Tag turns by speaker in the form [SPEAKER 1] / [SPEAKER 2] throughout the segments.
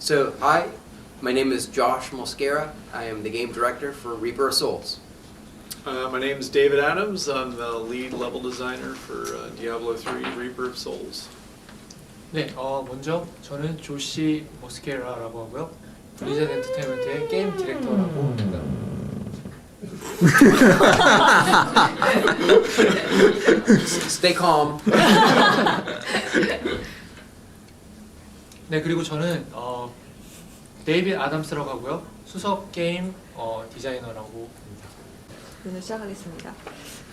[SPEAKER 1] So, hi, my name is Josh Mosquera. I am the game director for Reaper of Souls.
[SPEAKER 2] Uh, my name is David Adams. I'm the lead level designer for uh, Diablo 3 Reaper of Souls.
[SPEAKER 3] 네, 어, 먼저 저는 조시 모스케라라고 하고요. 블리자드 엔터테인먼트의 게임 디렉터라고 합니다.
[SPEAKER 1] Stay calm.
[SPEAKER 3] 네, 그리고 저는 어, 데이빗 아담스라고 하고요. 수석 게임 어, 디자이너라고 합니다.
[SPEAKER 4] 오늘 시작하겠습니다.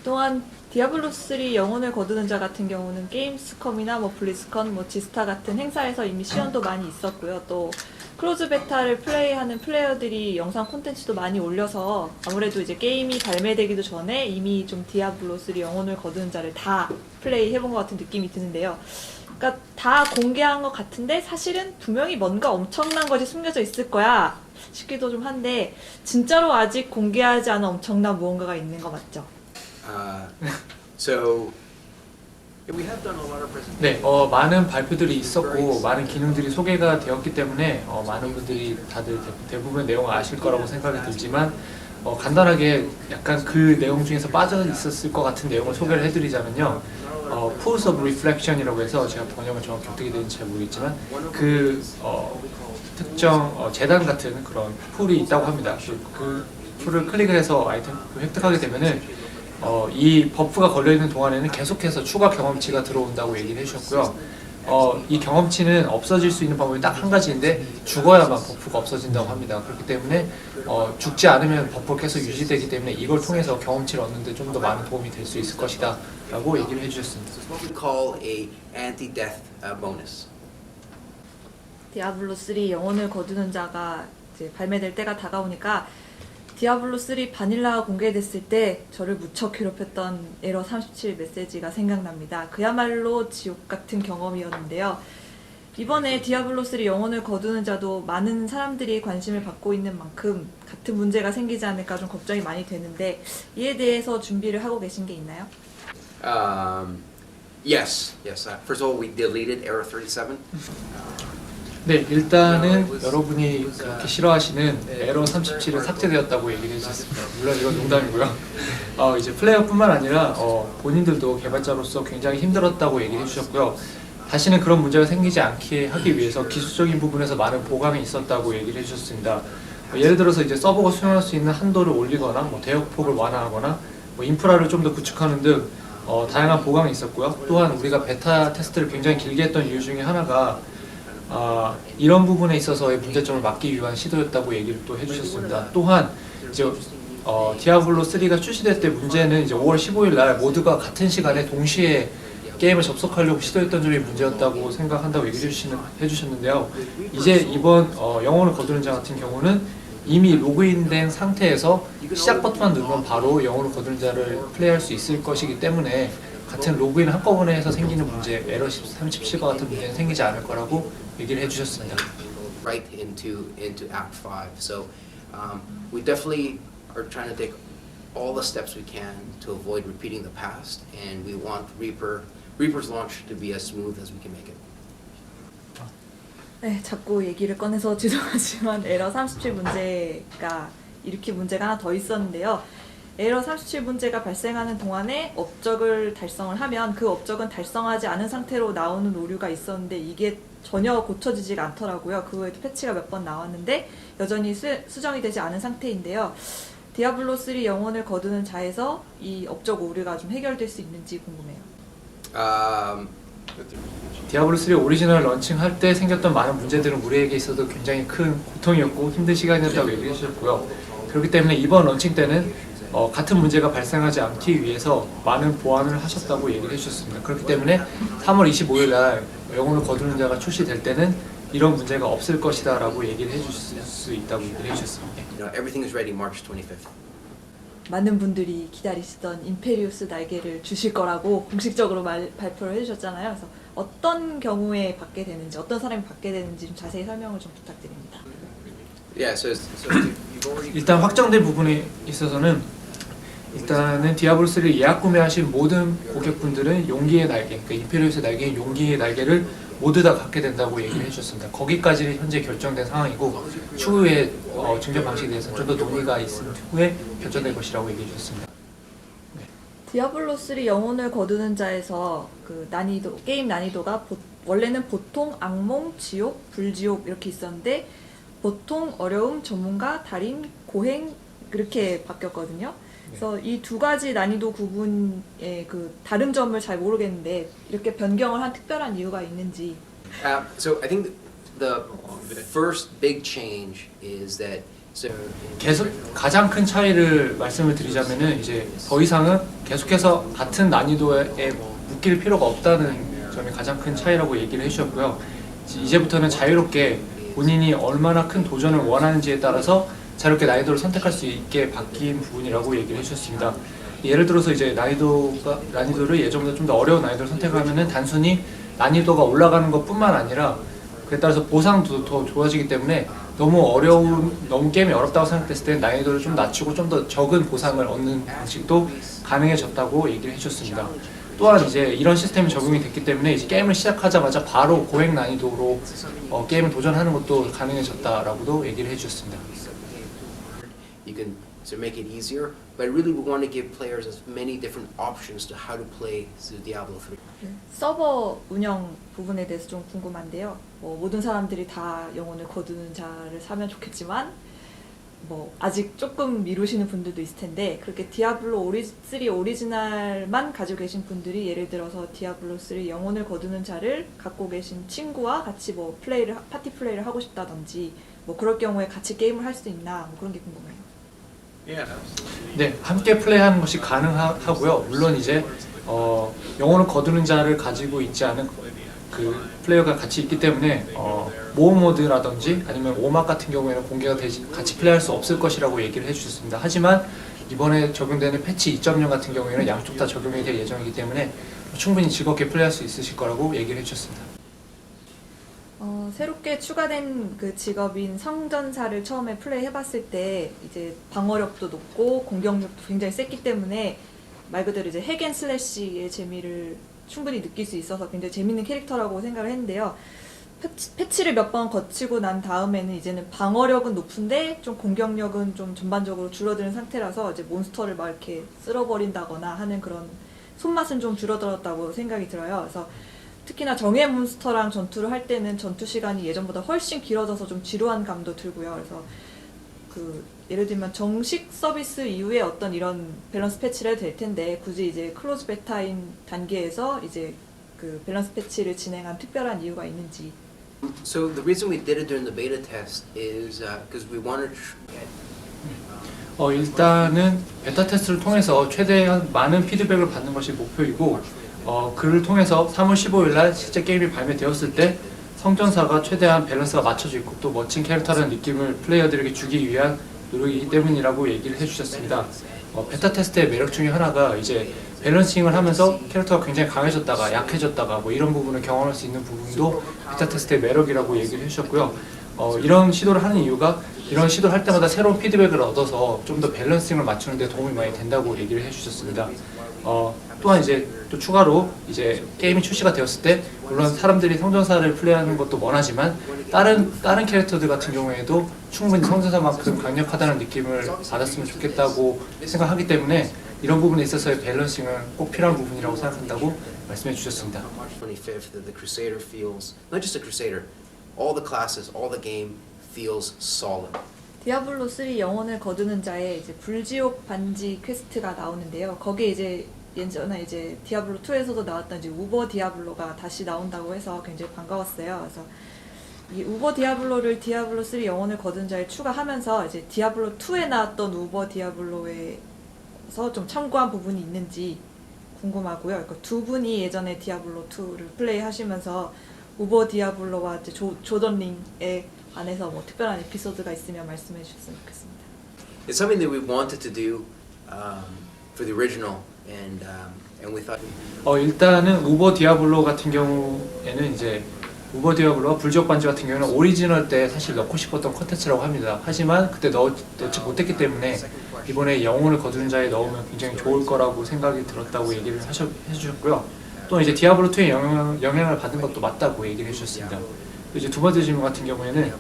[SPEAKER 4] 또한 디아블로 3 영혼을 거두는 자 같은 경우는 게임스컴이나 뭐 블리스컨, 뭐 지스타 같은 행사에서 이미 시연도 많이 있었고요. 또 클로즈 베타를 플레이하는 플레이어들이 영상 콘텐츠도 많이 올려서 아무래도 이제 게임이 발매되기도 전에 이미 좀 디아블로 3 영혼을 거두는 자를 다 플레이 해본 것 같은 느낌이 드는데요. 그러니까 다 공개한 것 같은데 사실은 분명히 뭔가 엄청난 것이 숨겨져 있을 거야 싶기도 좀 한데 진짜로 아직 공개하지 않은 엄청난 무언가가 있는 거 맞죠?
[SPEAKER 1] Uh, so, we have done a lot of presentations.
[SPEAKER 3] 네, 어, 많은 발표들이 있었고 많은 기능들이 소개가 되었기 때문에 어, 많은 분들이 다들 대- 대부분 내용을 아실 거라고 생각이 들지만 어, 간단하게 약간 그 내용 중에서 빠져 있었을 것 같은 내용을 소개를 해드리자면요. 어, Pools of Reflection이라고 해서 제가 번역을 정확히 어떻게 되는지 잘 모르겠지만 그 어, 특정 어, 재단 같은 그런 풀이 있다고 합니다. 그, 그 풀을 클릭해서 아이템 획득하게 되면은 어, 이 버프가 걸려 있는 동안에는 계속해서 추가 경험치가 들어온다고 얘기를 해주셨고요. 어, 이 경험치는 없어질 수 있는 방법이 딱 한 가지인데 죽어야만 버프가 없어진다고 합니다. 그렇기 때문에 어, 죽지 않으면 버프가 계속 유지되기 때문에 이걸 통해서 경험치를 얻는데 좀 더 많은 도움이 될 수 있을 것이다 라고 얘기를 해주셨습니다.
[SPEAKER 1] It's what we call a anti-death uh, bonus.
[SPEAKER 4] 디아블로 3 영혼을 거두는 자가 이제 발매될 때가 다가오니까 디아블로 3 바닐라가 공개됐을 때 저를 무척 괴롭혔던 에러 37 메시지가 생각납니다. 그야말로 지옥 같은 경험이었는데요. 이번에 디아블로 3 영혼을 거두는 자도 많은 사람들이 관심을 받고 있는 만큼 같은 문제가 생기지 않을까 좀 걱정이 많이 되는데 이에 대해서 준비를 하고 계신 게 있나요?
[SPEAKER 1] Um, yes, yes. Uh, first of all, we deleted Error 37.
[SPEAKER 3] 네, 일단은 여러분이 그렇게 싫어하시는 에러 37은 삭제되었다고 얘기를 해주셨습니다. 물론 이건 농담이고요. 어, 이제 플레이어뿐만 아니라 어, 본인들도 개발자로서 굉장히 힘들었다고 얘기를 해주셨고요. 다시는 그런 문제가 생기지 않게 하기 위해서 기술적인 부분에서 많은 보강이 있었다고 얘기를 해주셨습니다. 어, 예를 들어서 이제 서버가 수용할 수 있는 한도를 올리거나 뭐 대역폭을 완화하거나 뭐 인프라를 좀 더 구축하는 등 어, 다양한 보강이 있었고요. 또한 우리가 베타 테스트를 굉장히 길게 했던 이유 중에 하나가 아, 이런 부분에 있어서의 문제점을 막기 위한 시도였다고 얘기를 또 해주셨습니다. 또한 이제 어, 디아블로 3가 출시될 때 문제는 이제 5월 15일 날 모두가 같은 시간에 동시에 게임을 접속하려고 시도했던 점이 문제였다고 생각한다고 얘기해 해주셨는데요. 이제 이번 어, 영혼을 거두는 자 같은 경우는 이미 로그인된 상태에서 시작 버튼만 누르면 바로 영혼을 거두는 자를 플레이할 수 있을 것이기 때문에 같은 로그인 한꺼번에 해서 생기는 문제, 에러 37과 같은 문제는 생기지 않을 거라고 얘기를 해주셨습니다.
[SPEAKER 1] right into into Act Five. So um, we definitely are trying to take all the steps we can to avoid repeating the past, and we want Reaper Reaper's launch to be as smooth as we can make it.
[SPEAKER 4] 네, 자꾸 얘기를 꺼내서 죄송하지만 에러 37 문제가 일으킨 문제가 하나 더 있었는데요. 에러 37 문제가 발생하는 동안에 업적을 달성을 하면 그 업적은 달성하지 않은 상태로 나오는 오류가 있었는데 이게 전혀 고쳐지지가 않더라고요. 그 외에도 패치가 몇 번 나왔는데 여전히 수, 수정이 되지 않은 상태인데요. 디아블로 3 영혼을 거두는 자에서 이 업적 오류가 좀 해결될 수 있는지 궁금해요.
[SPEAKER 1] Um,
[SPEAKER 3] 디아블로 3 오리지널 런칭할 때 생겼던 많은 문제들은 우리에게 있어도 굉장히 큰 고통이었고 힘든 시간이었다고 얘기해 주셨고요. 그렇기 때문에 이번 런칭 때는 어, 같은 문제가 발생하지 않기 위해서 많은 보완을 하셨다고 얘기를 해주셨습니다. 그렇기 때문에 3월 25일 날 영혼을 거두는 자가 출시될 때는 이런 문제가 없을 것이다라고 얘기를 해주실 수 있다고 얘기를 해주셨습니다.
[SPEAKER 1] you know, everything is ready March 25th.
[SPEAKER 4] 많은 분들이 기다리시던 임페리우스 날개를 주실 거라고 공식적으로 말, 발표를 해주셨잖아요. 그래서 어떤 경우에 받게 되는지, 어떤 사람이 받게 되는지 좀 자세히 설명을 좀 부탁드립니다.
[SPEAKER 1] Yeah. So, so you've already
[SPEAKER 3] 일단 확정된 부분에 있어서는 일단은 디아블로 3를 예약 구매하신 모든 고객분들은 용기의 날개, 그러니까 임페리우스 날개인 용기의 날개를 모두 다 갖게 된다고 얘기를 해주셨습니다. 거기까지 현재 결정된 상황이고 추후에 어, 증정 방식에 대해서 좀 더 논의가 있은 후에 결정될 것이라고 얘기해 주셨습니다.
[SPEAKER 4] 디아블로 3 영혼을 거두는 자에서 그 난이도 게임 난이도가 보- 원래는 보통 악몽, 지옥, 불지옥 이렇게 있었는데 보통 어려움, 전문가, 달인, 고행 이렇게 바뀌었거든요. 그래서 이 두 가지 난이도 구분의 그 다른 점을 잘 모르겠는데 이렇게 변경을 한 특별한 이유가 있는지
[SPEAKER 1] Uh, so I think the first big change is that so
[SPEAKER 3] 계속 가장 큰 차이를 말씀을 드리자면은 이제 더 이상은 계속해서 같은 난이도에 묶일 필요가 없다는 점이 가장 큰 차이라고 얘기를 해주셨고요. 이제- 이제부터는 자유롭게 본인이 얼마나 큰 도전을 원하는지에 따라서 자유롭게 난이도를 선택할 수 있게 바뀐 부분이라고 얘기를 해주셨습니다. 예를 들어서 이제 난이도가 난이도를 예전보다 좀 더 어려운 난이도를 선택하면은 단순히 난이도가 올라가는 것뿐만 아니라 그에 따라서 보상도 더 좋아지기 때문에 너무 어려운 너무 게임이 어렵다고 생각됐을 때 난이도를 좀 낮추고 좀 더 적은 보상을 얻는 방식도 가능해졌다고 얘기를 해줬습니다. 또한 이제 이런 시스템이 적용이 됐기 때문에 이제 게임을 시작하자마자 바로 고행 난이도로 어, 게임을 도전하는 것도 가능해졌다라고도 얘기를 해주셨습니다.
[SPEAKER 1] You can to make it easier. But really, we want to give players as many different options to how to play Diablo 3.
[SPEAKER 4] 서버 운영 부분에 대해서 좀 궁금한데요. 뭐 모든 사람들이 다 영혼을 거두는 자를 사면 좋겠지만 뭐 아직 조금 미루시는 분들도 있을 텐데 그렇게 디아블로 오리, 3 오리지널만 가지고 계신 분들이 예를 들어서 디아블로 3 영혼을 거두는 자를 갖고 계신 친구와 같이 뭐 플레이를 하- 파티 플레이를 하고 싶다든지 뭐 그럴 경우에 같이 게임을 할 수 있나 뭐 그런 게 궁금해요.
[SPEAKER 3] 네, 함께 플레이하는 것이 가능하고요. 물론 이제 어, 영혼을 거두는 자를 가지고 있지 않은 그 플레이어가 같이 있기 때문에 어, 모험 모드라든지 아니면 오막 같은 경우에는 공개가 되지 같이 플레이할 수 없을 것이라고 얘기를 해주셨습니다. 하지만 이번에 적용되는 패치 2.0 같은 경우에는 양쪽 다 적용이 될 예정이기 때문에 충분히 즐겁게 플레이할 수 있으실 거라고 얘기를 해주셨습니다.
[SPEAKER 4] 어, 새롭게 추가된 그 직업인 성전사를 처음에 플레이 해봤을 때 이제 방어력도 높고 공격력도 굉장히 셌기 때문에 말 그대로 이제 핵앤 슬래시의 재미를 충분히 느낄 수 있어서 굉장히 재밌는 캐릭터라고 생각을 했는데요. 패치, 패치를 몇 번 거치고 난 다음에는 이제는 방어력은 높은데 좀 공격력은 좀 전반적으로 줄어드는 상태라서 이제 몬스터를 막 이렇게 쓸어버린다거나 하는 그런 손맛은 좀 줄어들었다고 생각이 들어요. 그래서 특히나 정예 몬스터랑 전투를 할 때는 전투 시간이 예전보다 훨씬 길어져서 좀 지루한 감도 들고요. 그래서 그 예를 들면 정식 서비스 이후에 어떤 이런 밸런스 패치를 해도 될 텐데 굳이 이제 클로즈 베타인 단계에서 이제 그 밸런스 패치를 진행한 특별한 이유가 있는지
[SPEAKER 1] So the reason we did it during the beta test is because we wanted to get
[SPEAKER 3] 어, 일단은 베타 테스트를 통해서 최대한 많은 피드백을 받는 것이 목표이고 어, 그를 통해서 3월 15일 날 실제 게임이 발매되었을 때 성전사가 최대한 밸런스가 맞춰져 있고 또 멋진 캐릭터라는 느낌을 플레이어들에게 주기 위한 노력이기 때문이라고 얘기를 해주셨습니다. 어, 베타 테스트의 매력 중에 하나가 이제 밸런싱을 하면서 캐릭터가 굉장히 강해졌다가 약해졌다가 뭐 이런 부분을 경험할 수 있는 부분도 베타 테스트의 매력이라고 얘기를 해주셨고요. 어, 이런 시도를 하는 이유가 이런 시도를 할 때마다 새로운 피드백을 얻어서 좀 더 밸런싱을 맞추는 데 도움이 많이 된다고 얘기를 해주셨습니다. 어, 또한 이제 또 추가로 이제 게임이 출시가 되었을 때 물론 사람들이 성전사를 플레이하는 것도 원하지만 다른 다른 캐릭터들 같은 경우에도 충분히 성전사만큼 강력하다는 느낌을 받았으면 좋겠다고 생각하기 때문에 이런 부분에 있어서의 밸런싱은 꼭 필요한 부분이라고 생각한다고 말씀해 주셨습니다.
[SPEAKER 1] March 25th that the Crusader feels, not just the Crusader, all the classes, all the game feels solid.
[SPEAKER 4] 디아블로 3 영혼을 거두는 자의 이제 불지옥 반지 퀘스트가 나오는데요. 거기에 이제 예전에 이제 디아블로 2에서도 나왔던 이제 우버 디아블로가 다시 나온다고 해서 굉장히 반가웠어요. 그래서 이 우버 디아블로를 디아블로 3 영혼을 거둔 자에 추가하면서 이제 디아블로 2에 나왔던 우버 디아블로에서 좀 참고한 부분이 있는지 궁금하고요. 그러니까 두 분이 예전에 디아블로 2를 플레이하시면서 우버 디아블로와 이제 조, 조던 링에 안에서 뭐 특별한 에피소드가 있으면 말씀해 주셨으면 좋겠습니다.
[SPEAKER 1] It's something that we wanted to do um, for the original, and um, and we thought
[SPEAKER 3] 어 일단은 우버 디아블로 같은 경우에는 이제 우버 디아블로와 불지옥 반지 같은 경우는 오리지널 때 사실 넣고 싶었던 컨텐츠라고 합니다. 하지만 그때 넣, 넣지 못했기 때문에 이번에 영혼을 거두는 자에 넣으면 굉장히 좋을 거라고 생각이 들었다고 얘기를 하셔, 해주셨고요. 또 이제 디아블로 2의 영향, 영향을 받은 것도 맞다고 얘기를 해주셨습니다. 또 이제 두 번째 질문 같은 경우에는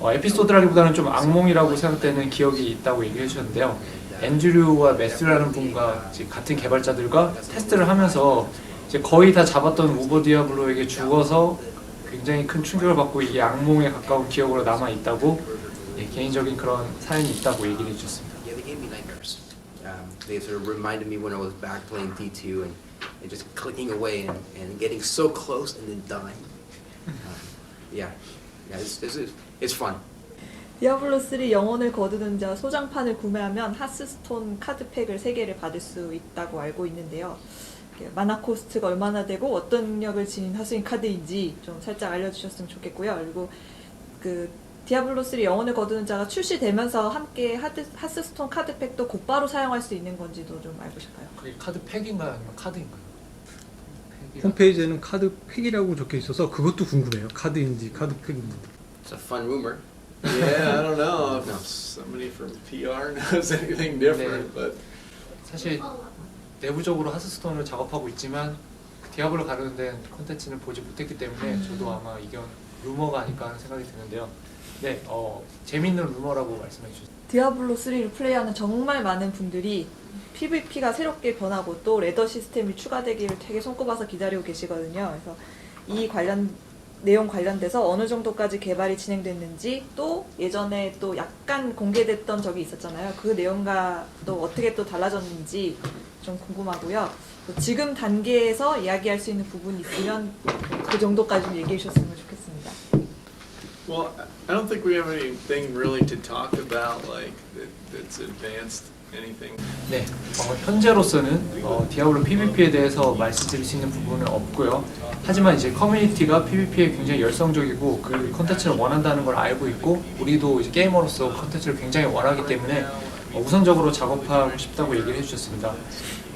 [SPEAKER 3] 어, 에피소드라기보다는 좀 악몽이라고 생각되는 기억이 있다고 얘기해 주셨는데요. 앤드류와 매스라는 분과 같은 개발자들과 테스트를 하면서 이제 거의 다 잡았던 우버 디아블로에게 죽어서 굉장히 큰 충격을 받고 이게 악몽에 가까운 기억으로 남아 있다고 예, 개인적인 그런 사연이 있다고 얘기를 해주셨습니다.
[SPEAKER 1] Um, they sort of reminded me when I was back playing D2 and, and just clicking away and, and getting so close and then dying. Um, yeah, yeah, it's, it's, it's fun.
[SPEAKER 4] 디아블로 3 영혼을 거두는 자 소장판을 구매하면 하스스톤 카드팩을 3개를 받을 수 있다고 알고 있는데요. 마나 코스트가 얼마나 되고 어떤 능력을 지닌 하수인 카드인지 좀 살짝 알려주셨으면 좋겠고요. 그리고 그 디아블로 3 영혼을 거두는 자가 출시되면서 함께 하드, 하스스톤 카드팩도 곧바로 사용할 수 있는 건지도 좀 알고 싶어요.
[SPEAKER 3] 그게 카드 팩인가요? 아니면 카드인가요?
[SPEAKER 5] 홈페이지에는 카드 팩이라고 적혀 있어서 그것도 궁금해요. 카드인지 카드 팩인지.
[SPEAKER 1] It's a fun rumor.
[SPEAKER 2] Yeah, I don't know if
[SPEAKER 1] No.
[SPEAKER 2] somebody from PR knows anything different, but
[SPEAKER 3] 사실 내부적으로 하스스톤을 작업하고 있지만 디아블로 가려는 데는 콘텐츠는 보지 못했기 때문에 저도 아마 이게 루머가 아닐까 하는 생각이 드는데요. 네, 어, 재밌는 루머라고 말씀해 주셨습니다.
[SPEAKER 4] 디아블로 3를 플레이하는 정말 많은 분들이 PVP가 새롭게 변하고 또 레더 시스템이 추가되기를 되게 손꼽아서 기다리고 계시거든요. 그래서 이 관련 내용 관련돼서 어느 정도까지 개발이 진행됐는지 또 예전에 또 약간 공개됐던 적이 있었잖아요. 그 내용과 또 어떻게 또 달라졌는지 좀 궁금하고요. 또 지금 단계에서 이야기할 수 있는 부분이 있으면 그 정도까지 좀 얘기해 주셨으면 좋겠습니다.
[SPEAKER 2] well, I don't think we have anything really to talk about like that, that's advanced.
[SPEAKER 3] 네, 어, 현재로서는 어, 디아블로 PVP에 대해서 말씀드릴 수 있는 부분은 없고요. 하지만 이제 커뮤니티가 PVP에 굉장히 열성적이고 그 컨텐츠를 원한다는 걸 알고 있고 우리도 이제 게이머로서 컨텐츠를 굉장히 원하기 때문에 어, 우선적으로 작업하고 싶다고 얘기를 해주셨습니다.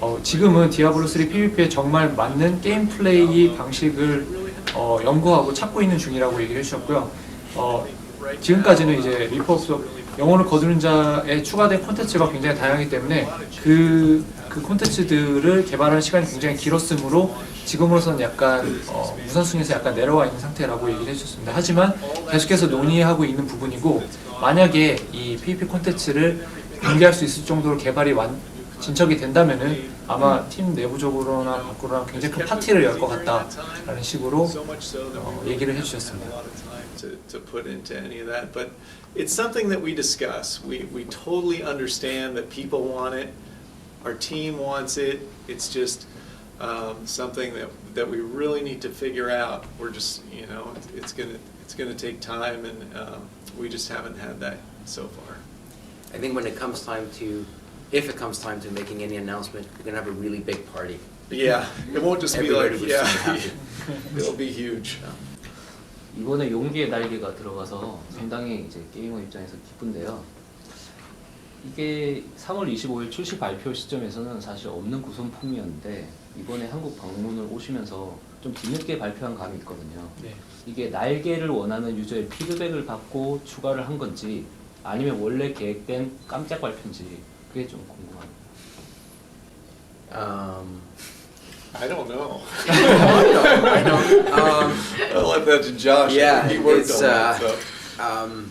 [SPEAKER 3] 어, 지금은 디아블로 3 PVP에 정말 맞는 게임 플레이 방식을 어, 연구하고 찾고 있는 중이라고 얘기를 해주셨고요. 어, 지금까지는 이제 리퍼스 영혼을 거두는 자에 추가된 콘텐츠가 굉장히 다양하기 때문에 그, 그 콘텐츠들을 개발하는 시간이 굉장히 길었으므로 지금으로서는 약간 어, 우선순위에서 약간 내려와 있는 상태라고 얘기를 해주셨습니다. 하지만 계속해서 논의하고 있는 부분이고 만약에 이 PVP 콘텐츠를 공개할 수 있을 정도로 개발이 완, 진척이 된다면은 아마 팀 내부적으로나 밖으로나 굉장히 큰 파티를 열 것 같다라는 식으로
[SPEAKER 2] So much so that
[SPEAKER 3] 어,
[SPEAKER 2] we
[SPEAKER 3] 얘기를
[SPEAKER 2] really
[SPEAKER 3] 해주셨습니다.
[SPEAKER 2] have a lot of time to, to put into any of that. But it's something that we discuss. We, we totally understand that people want it. Our team wants it. It's just um, something that, that we really need to figure out. We're just, you know, it's gonna, it's gonna take time and um, we just haven't had that so far.
[SPEAKER 1] I think when it comes time to, if it comes time to making any announcement, we're gonna have a really big party.
[SPEAKER 2] Yeah, it won't just be
[SPEAKER 1] Everybody
[SPEAKER 2] like,
[SPEAKER 1] was
[SPEAKER 2] yeah,
[SPEAKER 1] happy.
[SPEAKER 2] it'll be huge.
[SPEAKER 6] 이번에 용기의 날개가 들어가서 상당히 이제 게이머 입장에서 기쁜데요. 이게 3월 25일 출시 발표 시점에서는 사실 없는 구성품이었는데 이번에 한국 방문을 오시면서 좀 뒤늦게 발표한 감이 있거든요.
[SPEAKER 3] 네.
[SPEAKER 6] 이게 날개를 원하는 유저의 피드백을 받고 추가를 한 건지 아니면 원래 계획된 깜짝 발표인지 그게 좀 궁금합니다.
[SPEAKER 1] Um,
[SPEAKER 2] I don't know.
[SPEAKER 1] I know. Um,
[SPEAKER 2] I'll let that to Josh.
[SPEAKER 1] Yeah,
[SPEAKER 2] He worked
[SPEAKER 1] it's,
[SPEAKER 2] on that,
[SPEAKER 1] uh,
[SPEAKER 2] so.
[SPEAKER 1] um,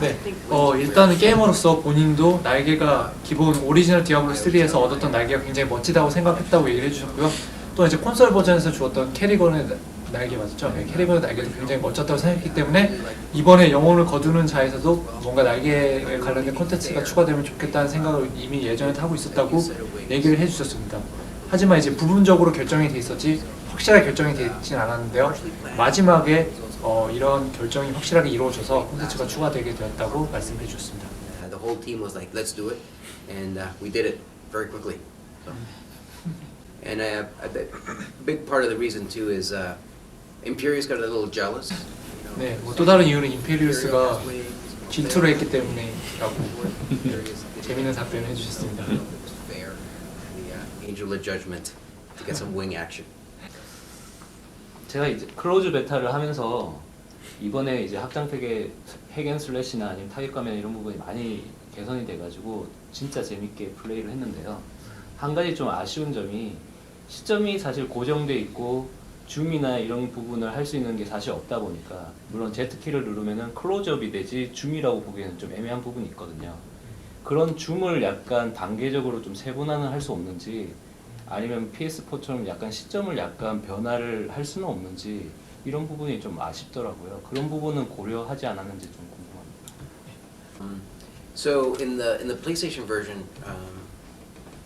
[SPEAKER 3] 네, 어, 일단은 게이머로서 본인도 날개가 기본 오리지널 디아블로 3에서 얻었던 날개가 굉장히 멋지다고 생각했다고 얘기를 해주셨고요. 또 이제 콘솔 버전에서 주었던 캐리건의 나- 날개 맞죠? 네, 캐리건의 날개도 굉장히 멋졌다고 생각했기 때문에 이번에 영혼을 거두는 자에서도 뭔가 날개에 관련된 콘텐츠가 추가되면 좋겠다는 생각을 이미 예전에 하고 있었다고 얘기를 해주셨습니다. 하지만 이제 부분적으로 결정이 돼 있었지 확실하게 결정이 되진 않았는데요. 마지막에 어, 이런 결정이 확실하게 이루어져서 콘텐츠가 추가되게 되었다고 말씀해 주셨습니다.
[SPEAKER 1] uh, the whole team was like, let's do it, and uh, we did it very quickly. So. And uh, a big part of the reason too is uh, Imperius got a little jealous. you know.
[SPEAKER 3] 네, 뭐또 다른 이유는 임페리우스가 질투를 했기 때문에라고 재밌는 답변을 해주셨습니다.
[SPEAKER 1] Was. The uh, angel of judgment to get some wing action.
[SPEAKER 6] 제가 이제 클로즈 베타를 하면서 이번에 이제 확장팩의 핵앤슬래시나 아니면 타격감이나 이런 부분이 많이 개선이 돼가지고 진짜 재밌게 플레이를 했는데요. 한 가지 좀 아쉬운 점이 시점이 사실 고정돼 있고 줌이나 이런 부분을 할 수 있는 게 사실 없다 보니까 물론 Z키를 누르면은 클로즈업이 되지 줌이라고 보기에는 좀 애매한 부분이 있거든요. 그런 줌을 약간 단계적으로 좀 세분화는 할 수 없는지 아니면 PS4처럼 약간 시점을 약간 변화를 할 수는 없는지 이런 부분이 좀 아쉽더라고요. 그런 부분은 고려하지 않았는지 좀 궁금합니다.
[SPEAKER 1] Um, So in the, in the PlayStation version, um,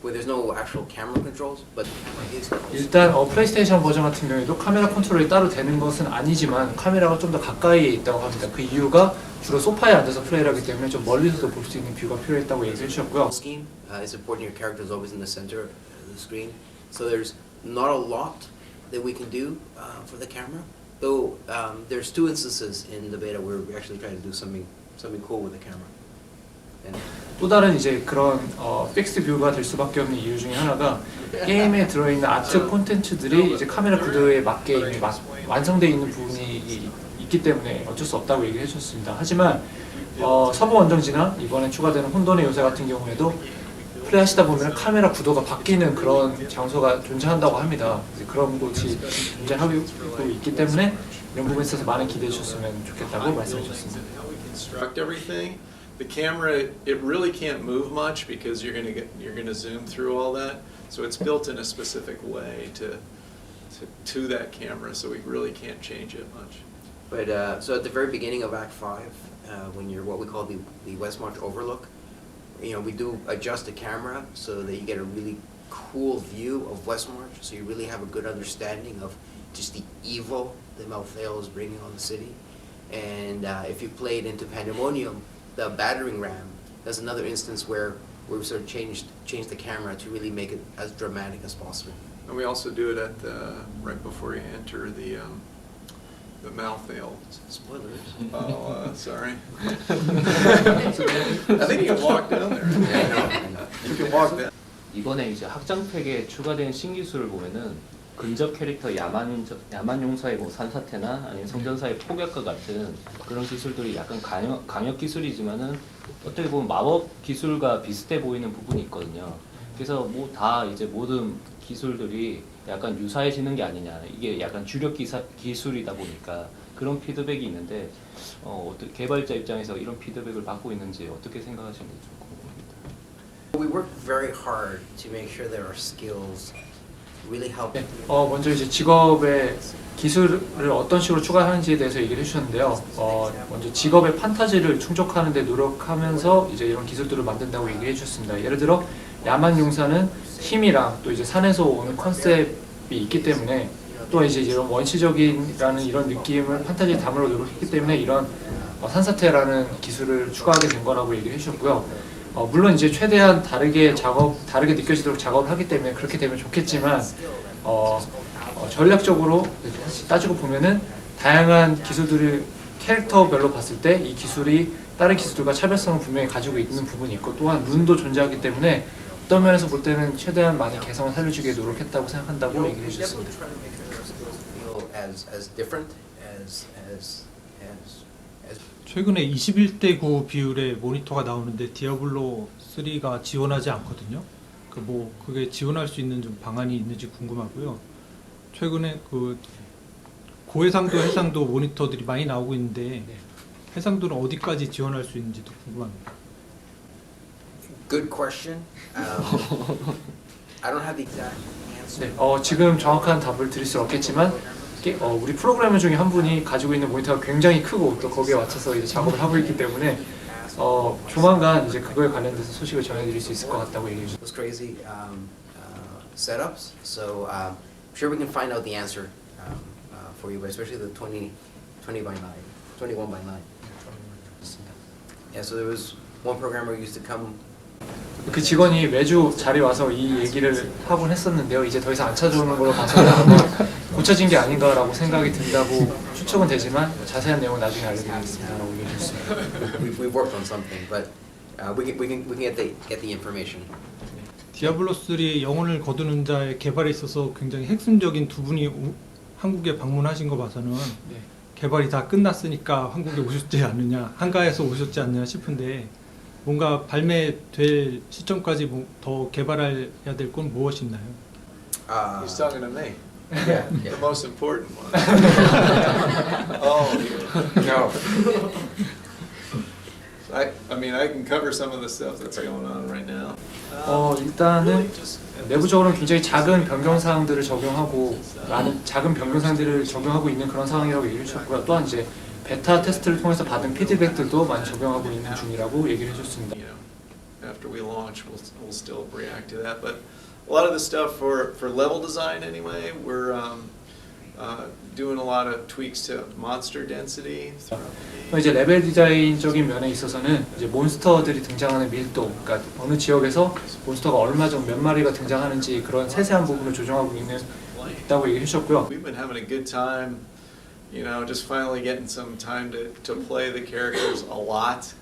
[SPEAKER 1] where there's no actual camera controls, but the camera is close.
[SPEAKER 3] 일단 어, 플레이스테이션 버전 같은 경우에도 카메라 컨트롤이 따로 되는 것은 아니지만 카메라가 좀 더 가까이에 있다고 합니다. 그 이유가 주로 소파에 앉아서 플레이를 하기 때문에 좀 멀리서도 볼 수 있는 뷰가 필요했다고 얘기해 주셨고요.
[SPEAKER 1] scheme. Uh, it's important your character is always in the center of the screen. So there's not a lot that we can do uh, for the camera. Though um, there's two instances in the beta where we actually try to do something something cool with the camera. And
[SPEAKER 3] 또 다른 이제 그런 어, 픽스 뷰가 될 수밖에 없는 이유 중에 하나가 게임에 들어있는 아트 콘텐츠들이 이제 카메라 구도에 맞게 이미 마- 완성되어 있는 부분이 이- 있기 때문에 어쩔 수 없다고 얘기해 주셨습니다. 하지만 어, 서부 원정지나 이번에 추가되는 혼돈의 요새 같은 경우에도 플레이하시다 보면 카메라 구도가 바뀌는 그런 장소가 존재한다고 합니다. 그런 곳이 존재하고 있기 때문에 이런 부분에 있어서 많은 기대해 주셨으면 좋겠다고 말씀해 주셨습니다.
[SPEAKER 2] The camera, it really can't move much because you're gonna get, you're gonna zoom through all that. So it's built in a specific way to, to, to that camera, so we really can't change it much.
[SPEAKER 1] but uh, so at the very beginning of Act Five, uh, when you're what we call the the West March Overlook, you know we do adjust the camera so that you get a really cool view of West March. So you really have a good understanding of just the evil that Malthale is bringing on the city. And uh, if you played into Pandemonium, the battering ram, that's another instance where we sort of changed changed the camera to really make it as dramatic as possible.
[SPEAKER 2] And we also do it at the, right before you enter the, um, the Malthale.
[SPEAKER 1] Spoilers.
[SPEAKER 2] Oh, uh, sorry. I think you can walk down there.
[SPEAKER 1] Yeah, I know, I know.
[SPEAKER 2] You can walk down.
[SPEAKER 6] 이번에 이제 확장팩에 추가된 신기술을 보면은 근접 캐릭터 야만 야만 용사의 뭐 산사태나 아니면 성전사의 폭격과 같은 그런 기술들이 약간 강력, 강력 기술이지만은 어떻게 보면 마법 기술과 비슷해 보이는 부분이 있거든요. 그래서 뭐 다 이제 모든 기술들이 약간 유사해지는 게 아니냐 이게 약간 주력 기사, 기술이다 보니까 그런 피드백이 있는데 어, 어떻게 개발자 입장에서 이런 피드백을 받고 있는지 어떻게 생각하시는지 좀 궁금합니다.
[SPEAKER 1] We work very hard to make sure that our skills really help.
[SPEAKER 3] 네, 어, 먼저 이제 직업의 기술을 어떤 식으로 추가하는지에 대해서 얘기를 해주셨는데요. 어, 먼저 직업의 판타지를 충족하는 데 노력하면서 이제 이런 기술들을 만든다고 얘기를 해주셨습니다. 예를 들어 야만 용사는 힘이랑 또 이제 산에서 오는 컨셉이 있기 때문에 또 이제 이런 원시적인라는 이런 느낌을 판타지에 담으려 노력했기 때문에 이런 어, 산사태라는 기술을 추가하게 된 거라고 얘기를 해주셨고요. 어, 물론 이제 최대한 다르게 작업, 다르게 느껴지도록 작업을 하기 때문에 그렇게 되면 좋겠지만 어, 어, 전략적으로 따지고 보면은 다양한 기술들을 캐릭터별로 봤을 때 이 기술이 다른 기술들과 차별성을 분명히 가지고 있는 부분이 있고 또한 룬도 존재하기 때문에 어떤 면에서 볼 때는 최대한 많이 개성을 살려주기에 노력했다고 생각한다고 얘기해 주셨습니다.
[SPEAKER 1] As as different as as as.
[SPEAKER 5] 최근에 21대 9 비율의 모니터가 나오는데 디아블로 3가 지원하지 않거든요. 그 뭐 그게 지원할 수 있는 좀 방안이 있는지 궁금하고요. 최근에 그 고해상도 해상도 모니터들이 많이 나오고 있는데 해상도는 어디까지 지원할 수 있는지도 궁금합니다.
[SPEAKER 1] Good question. Um, I don't have the exact answer.
[SPEAKER 3] 네, 어, 지금 정확한 답을 드릴 수 없겠지만 게- 어, 우리 프로그래머 중에 한 분이 가지고 있는 모니터가 굉장히 크고 또 거기에 맞춰서 이제 작업을 하고 있기 때문에 어, 조만간 이제 그거에 관련돼서 소식을 전해드릴 수 있을 것 같다고 얘기해 주셨습니다.
[SPEAKER 1] Those crazy um, uh, setups. So um, I'm sure we can find out the answer um, uh, for you, but especially the 20, 20 by 9, 21 by 9. Yeah. So there was one programmer who used to come
[SPEAKER 3] 그 직원이 매주 자리 와서 이 얘기를 하곤 했었는데요. 이제 더 이상 안 찾아오는 걸로 봐서는 아마 고쳐진 게 아닌가라고 생각이 든다고 추측은 되지만 자세한 내용은 나중에 알려드리겠습니다라고 얘기해 주셨습니다.
[SPEAKER 1] we've, we've worked on something, but uh, we can we can we can get the get the information.
[SPEAKER 5] 디아블로 3 영혼을 거두는 자의 개발에 있어서 굉장히 핵심적인 두 분이 우- 한국에 방문하신 거 봐서는
[SPEAKER 3] 네.
[SPEAKER 5] 개발이 다 끝났으니까 한국에 오셨지 않느냐 한가해서 오셨지 않느냐 싶은데 뭔가 발매될 시점까지 뭐 더 개발해야 될 건 무엇이 있나요?
[SPEAKER 1] Uh,
[SPEAKER 2] He's talking to me,
[SPEAKER 1] yeah,
[SPEAKER 2] the
[SPEAKER 1] yeah.
[SPEAKER 2] most important one. Oh.
[SPEAKER 1] No.
[SPEAKER 2] I, I mean, I can cover some of the stuff that's going on right now.
[SPEAKER 3] 어 일단은 내부적으로는 굉장히 작은 변경 사항들을 적용하고 많은 작은 변경 사항들을 적용하고 있는 그런 상황이라고 얘기해 주셨고요. 또한 이제 베타 테스트를 통해서 받은 피드백들도 많이 적용하고 있는 중이라고 얘기를 해줬습니다.
[SPEAKER 2] After we launch, we'll, we'll still react to that. But a lot of the stuff for, for level design anyway, we're um, uh, doing a lot of tweaks to monster density.
[SPEAKER 3] 어, 이제 레벨 디자인적인 면에 있어서는 이제 몬스터들이 등장하는 밀도, 그러니까 어느 지역에서 몬스터가 얼마 정도 몇 마리가 등장하는지 그런 세세한 부분을 조정하고 있는 있다고 얘기해 주셨고요.
[SPEAKER 2] We've been having a good time, you know, just finally getting some time to, to play the characters a lot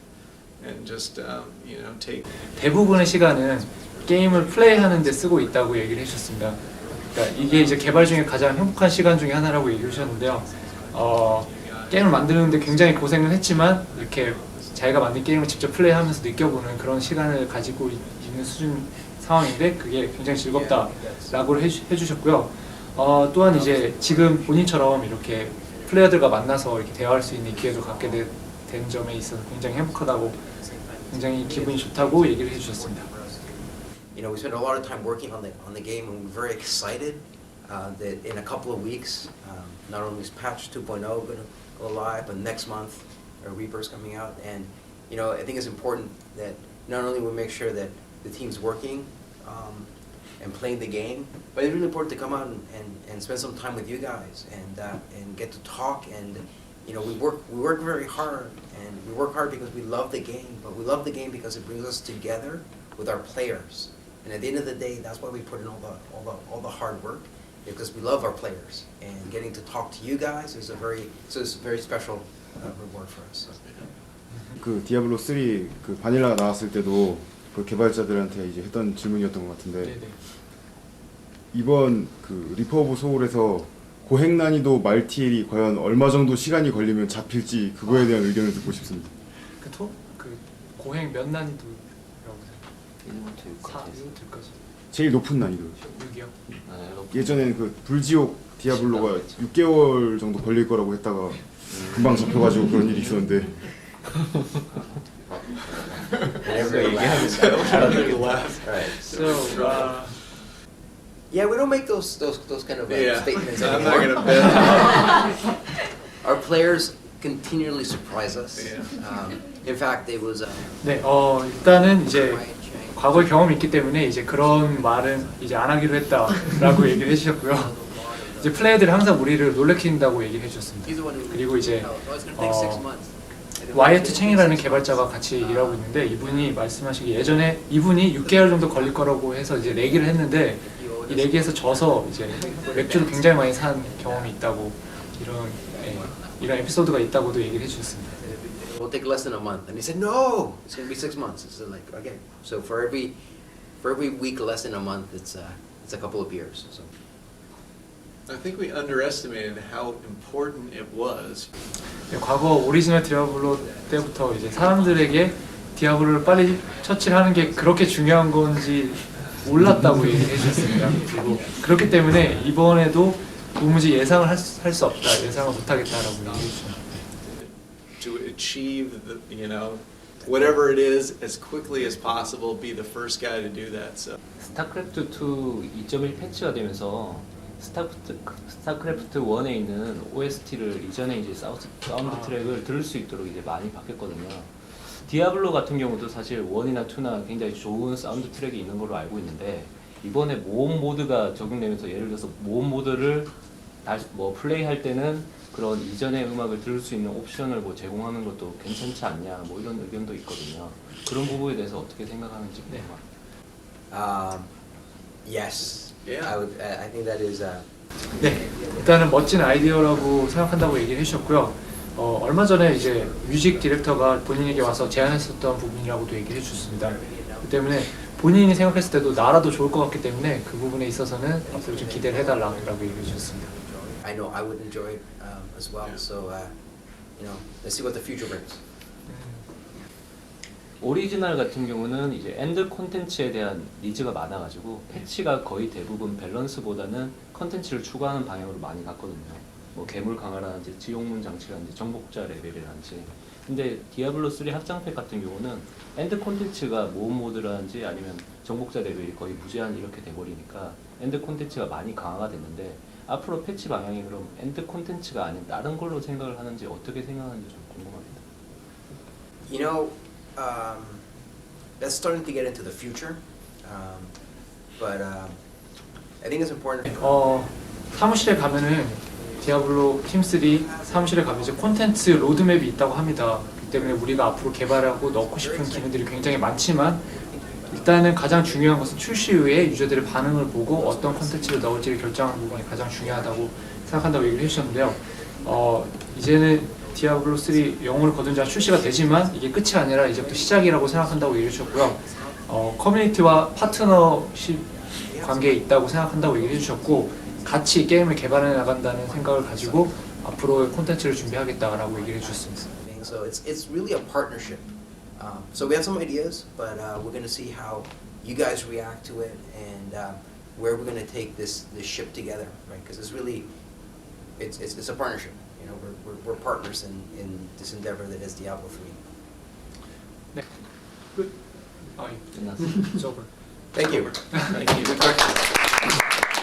[SPEAKER 2] and just, um, you know, take
[SPEAKER 3] 대부분의 시간은 게임을 플레이하는 데 쓰고 있다고 얘기를 해주셨습니다. 그러니까 이게 이제 개발 중에 가장 행복한 시간 중에 하나라고 얘기해 주셨는데요. 어, 게임을 만드는데 굉장히 고생을 했지만 이렇게 자기가 만든 게임을 직접 플레이하면서 느껴보는 그런 시간을 가지고 있- 있는 수준 상황인데 그게 굉장히 즐겁다라고 해주, 해주셨고요. 어, 또한 이제 지금 본인처럼 이렇게 플레이어들과 만나서 이렇게 대화할 수 있는 기회도 갖게 되- 된 점에 있어서 굉장히 행복하다고 굉장히 기분이 좋다고 얘기를 해주셨습니다.
[SPEAKER 1] You know, we spent a lot of time working on the on the game, and we're very excited uh, that in a couple of weeks, um, not only is patch 2.0 going to go live, but next month, uh, Reaper's coming out, and you know, I think it's important that not only we make sure that the team's working um, and playing the game, but it's really important to come out and, and, and spend some time with you guys and uh, and get to talk and. You know, we work we work very hard, and we work hard because we love the game. But we love the game because it brings us together with our players. And at the end of the day, that's why we put in all the all the all the hard work because we love our players. And getting to talk to you guys is a very it's a very special uh, reward for us.
[SPEAKER 7] 그 디아블로 3 그 바닐라가 나왔을 때도 그 개발자들한테 이제 했던 질문이었던 것 같은데
[SPEAKER 3] 네네.
[SPEAKER 7] 이번 그 리퍼 오브 소울에서 고행 난이도 말티엘이 과연 얼마 정도 시간이 걸리면 잡힐지 그거에 대한 의견을 듣고 싶습니다.
[SPEAKER 3] 그, 토, 그 고행 몇 난이도라고 생각해요? 4, 6까지
[SPEAKER 7] 제일 높은 난이도.
[SPEAKER 3] 6이요?
[SPEAKER 7] 예전에는 그 불지옥 디아블로가 6개월 정도 걸릴 거라고 했다가 금방 잡혀가지고 그런 일이 있었는데
[SPEAKER 1] Everybody laughs.
[SPEAKER 2] I don't think you laugh.
[SPEAKER 1] Right.
[SPEAKER 3] So, uh,
[SPEAKER 1] Yeah, we don't make those those those kind of uh,
[SPEAKER 2] Yeah,
[SPEAKER 1] statements
[SPEAKER 2] I'm
[SPEAKER 1] anymore.
[SPEAKER 2] not gonna bet.
[SPEAKER 1] Our players continually surprise us.
[SPEAKER 2] Yeah.
[SPEAKER 1] Um, in fact, it was. Uh,
[SPEAKER 3] 네, 어, 일단은 이제 과거의 경험이 있기 때문에 이제 그런 말은 이제 안 하기로 했다라고 얘기를 해주셨고요. 이제 플레이어들이 항상 우리를 놀래킨다고 얘기를 해주셨습니다. 그리고 이제
[SPEAKER 1] Oh,
[SPEAKER 3] 어. 와이어트 챙이라는 개발자가 같이 일하고 있는데 이분이 말씀하시기 예전에 이분이 6개월 정도 걸릴 거라고 해서 이제 내기를 했는데 이 내기에서 져서 이제 맥주를 굉장히 많이 산 경험이 있다고 이런 예, 이런 에피소드가 있다고도 얘기를 해주셨습니다.
[SPEAKER 1] We'll take less than a month. And he said, no, it's gonna be six months. It's like, okay. So for every, for every week less than a month, it's, uh, it's a couple of years, so.
[SPEAKER 2] I think we underestimated how important it was.
[SPEAKER 3] 예, 과거 오리지널 디아블로 때부터 이제 사람들에게 디아블로를 빨리 처치를 하는 게 그렇게 중요한 건지 몰랐다고 얘기해 주셨습니다. 그리고 그렇기 때문에 이번에도 도무지 예상을 할 수 없다, 예상을 못하겠다라고 얘기해 주셨습니다.
[SPEAKER 2] to achieve the, you know, whatever it is as quickly as possible, be the first guy to do that. So
[SPEAKER 6] 스타크래프트 2 2.1 패치가 되면서 스타크래프트, 스타크래프트 1에 있는 OST를 이전에 이제 사우스, 사운드 트랙을 들을 수 있도록 이제 많이 바뀌었거든요. 디아블로 같은 경우도 사실 1이나 2나 굉장히 좋은 사운드 트랙이 있는 걸로 알고 있는데 이번에 모험 모드가 적용되면서 예를 들어서 모험 모드를 다시 뭐 플레이할 때는 그런 이전의 음악을 들을 수 있는 옵션을 뭐 제공하는 것도 괜찮지 않냐 뭐 이런 의견도 있거든요. 그런 부분에 대해서 어떻게 생각하는지
[SPEAKER 3] 네.
[SPEAKER 6] 궁금합니다.
[SPEAKER 1] Um, yes.
[SPEAKER 2] Yeah.
[SPEAKER 1] I would, I I think that is, uh,
[SPEAKER 3] 네, 일단은 멋진 아이디어라고 생각한다고 얘기를 해주셨고요. 어, 얼마 전에 이제 뮤직 디렉터가 본인에게 와서 제안했었던 부분이라고도 얘기를 해주셨습니다. 그 때문에 본인이 생각했을 때도 나라도 좋을 것 같기 때문에 그 부분에 있어서는 앞으로 좀 기대를 해달라고 얘기해 주셨습니다.
[SPEAKER 1] I know I would enjoy it um, as well. So, uh, you know, let's see what the future brings.
[SPEAKER 6] 오리지널 같은 경우는 이제 엔드 콘텐츠에 대한 니즈가 많아가지고 패치가 거의 대부분 밸런스보다는 컨텐츠를 추가하는 방향으로 많이 갔거든요. 뭐 괴물 강화라든지 지옥문 장치라든지 정복자 레벨이라든지. 근데 디아블로 3 합장팩 같은 경우는 엔드 콘텐츠가 모험 모드라든지 아니면 정복자 레벨이 거의 무제한 이렇게 돼버리니까 엔드 콘텐츠가 많이 강화가 됐는데 앞으로 패치 방향이 그럼 엔드 콘텐츠가 아닌 다른 걸로 생각을 하는지 어떻게 생각하는지 좀 궁금합니다.
[SPEAKER 1] You know, um, that's starting to get into the future, um, but um, I think it's important.
[SPEAKER 3] 어, 사무실에 가면은 디아블로 팀3 사무실에 가면 이제 콘텐츠 로드맵이 있다고 합니다. 그렇기 때문에 우리가 앞으로 개발하고 넣고 싶은 기능들이 굉장히 많지만 일단은 가장 중요한 것은 출시 후에 유저들의 반응을 보고 어떤 콘텐츠를 넣을지를 결정하는 부분이 가장 중요하다고 생각한다고 얘기를 해주셨는데요. 어, 이제는 디아블로 3 영혼을 거둔 자 출시가 되지만 이게 끝이 아니라 이제부터 시작이라고 생각한다고 얘기해 주셨고요. 어, 커뮤니티와 파트너십 관계에 있다고 생각한다고 얘기해 주셨고 같이 게임을 개발해 나간다는 생각을 가지고 앞으로의 콘텐츠를 준비하겠다라고 얘기를 해주셨습니다.
[SPEAKER 1] So it's it's really a partnership. Um, so we have some ideas, but uh, we're going to see how you guys react to it and um, where we're going to take this this ship together, right? Because it's really it's, it's it's a partnership. You know, we're we're, we're partners in, in this endeavor that is Diablo three.
[SPEAKER 3] 네. 끝. 아, 예.
[SPEAKER 6] 끝났습니다.
[SPEAKER 3] It's over.
[SPEAKER 1] Thank you.
[SPEAKER 2] Thank you.